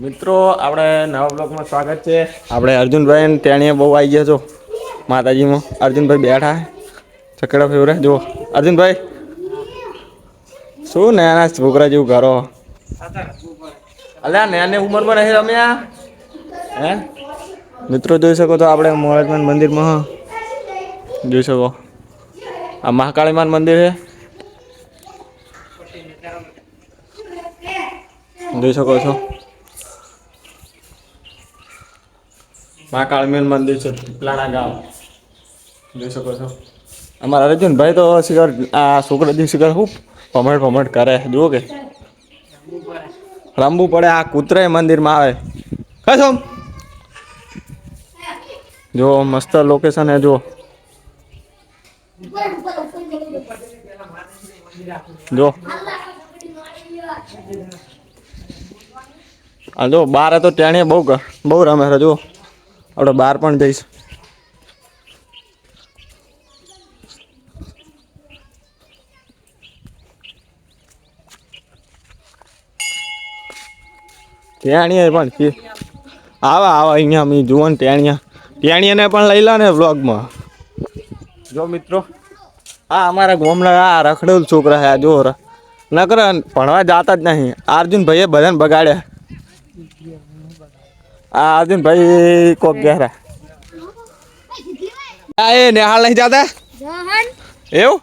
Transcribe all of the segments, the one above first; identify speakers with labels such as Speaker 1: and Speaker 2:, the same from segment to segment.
Speaker 1: મિત્રો, આપણે નવા બ્લોકમાં સ્વાગત છે. આપણે અર્જુનભાઈ તેણીએ બહુ આવી ગયા છો. માતાજીમાં. અર્જુનભાઈ બેઠા ચકડા ફેવરે જુઓ. અર્જુનભાઈ, શું નાના છોકરા જેવું કરો અલ્યા, નાની ઉંમરમાં નહીં રમ્યા? હે? મિત્રો, જોઈ શકો તો આપણે મોરાજમાન મંદિરમાં જોઈ શકો. આ મહાકાળીમાન મંદિર છે. જોઈ શકો છો. મહાકાળીમાન મંદિર છે પીપલાણા ગામ. જોઈ શકો છો. અમારા અર્જુનભાઈ તો શિકાર, આ છોકરા જે શિકાર ખૂબ ભમણ ભમણ કરે. જુઓ કે. રમવું પડે આ કૂતરાય મંદિરમાં આવે. કશો જો મસ્ત લોકેશન હે જો જો જો બાર તો ટેણીએ બહુ બહુ રમે છે જો આપણે બહાર પણ જઈશ. ટેણીએ પણ આવા આવા, અહીંયા અમે જુઓ ને ટેણીયા. ટેણીયાને પણ લઈ લો ને વ્લોગમાં. જો મિત્રો, આ અમારા ગામના આ રખડેલ છોકરા છે, આ જો નકર ભણવા જાતા જ નહીં. અર્જુન અર્જુનભાઈએ બધાને બગાડ્યા. આ ભાઈ કોક ગયા આ એ નિહાળ નહીં જાતા?
Speaker 2: જહન.
Speaker 1: એવું?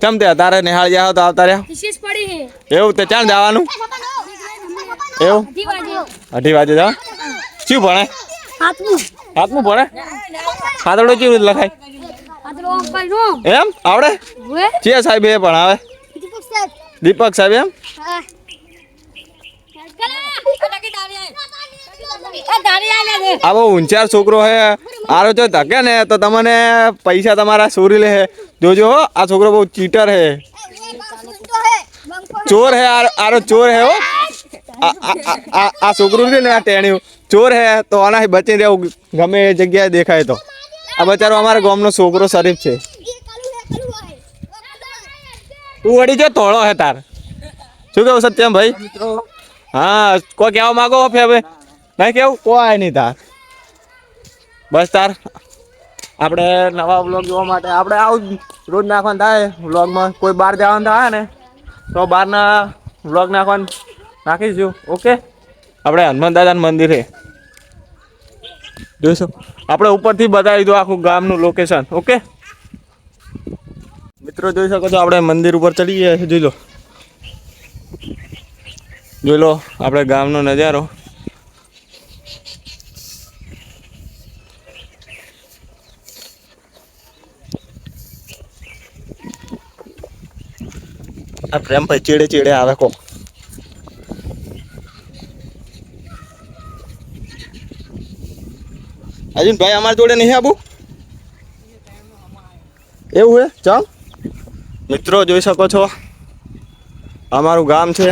Speaker 1: કેમ તે તારે નેહાળ જાવ તો આવતા રહ્યા?
Speaker 2: વિશેષ પડી હે.
Speaker 1: એવું તે ચાલ જવાનું? એવું?
Speaker 2: અઢી વાગે.
Speaker 1: જાવ શું ભણે?
Speaker 2: હાથનું.
Speaker 1: ભણે? ખાતડો કેવી રીતે લખાય? એમ? આવડે? ચે સાહેબ એ ભણાવે. દીપક સાહેબ. એમ? આ બહુ ઊંચાર છોકરો હે. આરો જો ધકે ને તો તમને પૈસા તમારા ચોરી લે હે. જોજો હો આ છોકરો બહુ ચીટર હે. ચોર હે આરો આરો ચોર હે હો. આ- છોકરું છે ને આ ટેણ્યું. ચોર હે તો આનાથી બચી રહેવું ગમે એ જગ્યાએ દેખાય તો. આ બચારો અમારા ગામનો છોકરો શરીફ છે. તું વળી જો તોળો હે તાર. શું કેવું સત્યમ ભાઈ હા કોઈ કહેવા માંગો હવે? નહીં કેવું? કોઈ નહીં તાર. બસ તાર. આપણે નવા વ્લોગ જોવા માટે આપણે આવું રોજ નાખવાનું થાય વ્લોગમાં. કોઈ બહાર જવાનું થાય ને તો બહારના વ્લોગ નાખવાનું નાખીશું. ઓકે? આપણે હનુમાન દાદાનું મંદિરે. જોઈશું. આપણે ઉપરથી બતાવી દો આખું ગામનું લોકેશન ઓકે? મિત્રો જોઈ શકો છો આપણે મંદિર ઉપર ચડી ગયા છે જોઈ લો. જોઈ લો આપણે ગામનો નજારો. આ પ્રેમ ભાઈ ચીડે ચીડે આવે કો અર્જુન ભાઈ અમારા જોડે નહીં આવું એવું હે? ચાલ. મિત્રો, જોઈ શકો છો. અમારું ગામ છે.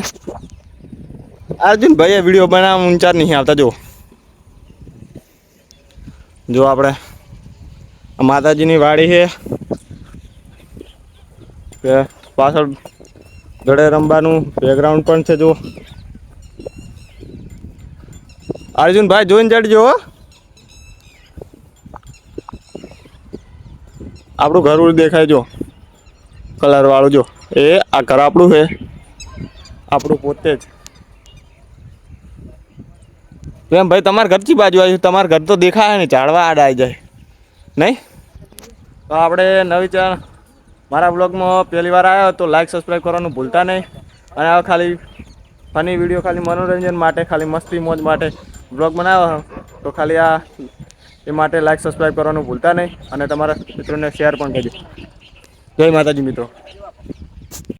Speaker 1: અર્જુન ભાઈ વીડિયો બનાવવા ઊંચાર નહીં આવતા જો જો આપણે. માતાજીની વાડી છે. પાછળ ગળે રમવાનું બેકગ્રાઉન્ડ પણ છે જો અર્જુનભાઈ, જોઈને જડજો આપણું ઘર દેખાય, જો. કલર વાળું, જો. એ, આ ઘર આપણું છે. આપણું પોતે જ. એમ ભાઈ, તમારા ઘરથી બાજુ આવ્યું તમારા ઘર તો દેખાય ને ઝાડવા આડ આવી જાય. નહીં? તો આપણે નવી ચેનલ મારા બ્લોગમાં પહેલી વાર આવ્યો તો લાઈક સબસ્ક્રાઈબ કરવાનું ભૂલતા નહીં. અને આ ખાલી ફની વીડિયો ખાલી મનોરંજન માટે, ખાલી મસ્તી મોજ માટે બ્લોગ બનાવ્યો તો ખાલી આ એ માટે લાઈક સબસ્ક્રાઈબ કરવાનું ભૂલતા નહીં. અને તમારા મિત્રોને શેર પણ કરજો. જય માતાજી મિત્રો.